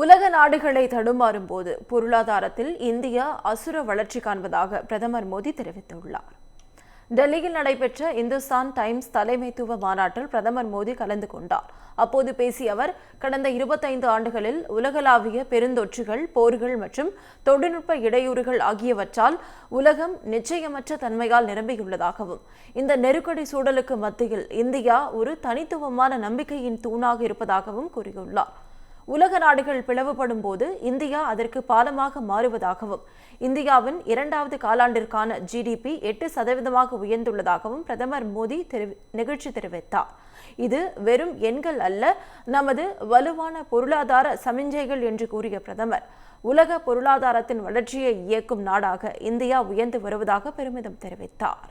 உலக நாடுகளை தடுமாறும் போது பொருளாதாரத்தில் இந்தியா அசுர வளர்ச்சி காண்பதாக பிரதமர் மோடி தெரிவித்துள்ளார். டெல்லியில் நடைபெற்ற இந்துஸ்தான் டைம்ஸ் தலைமைத்துவ மாநாட்டில் பிரதமர் மோடி கலந்து கொண்டார். அப்போது பேசிய அவர் கடந்த இருபத்தைந்து ஆண்டுகளில் உலகளாவிய பெருந்தொற்றுகள் போர்கள் மற்றும் தொழில்நுட்ப இடையூறுகள் ஆகியவற்றால் உலகம் நிச்சயமற்ற தன்மையால் நிரம்பியுள்ளதாகவும் இந்த நெருக்கடி சூழலுக்கு மத்தியில் இந்தியா ஒரு தனித்துவமான நம்பிக்கையின் தூணாக இருப்பதாகவும் கூறியுள்ளார். உலக நாடுகள் பிளவுபடும் போது இந்தியா அதற்கு பாலமாக மாறுவதாகவும் இந்தியாவின் இரண்டாவது காலாண்டிற்கான ஜிடிபி எட்டு சதவீதமாக உயர்ந்துள்ளதாகவும் பிரதமர் மோடி நிகழ்ச்சி தெரிவித்தார். இது வெறும் எண்கள் அல்ல நமது வலுவான பொருளாதார சமிஞ்சைகள் என்று கூறிய பிரதமர். உலக பொருளாதாரத்தின் வளர்ச்சியை இயக்கும் நாடாக இந்தியா உயர்ந்து வருவதாக பெருமிதம் தெரிவித்தார்.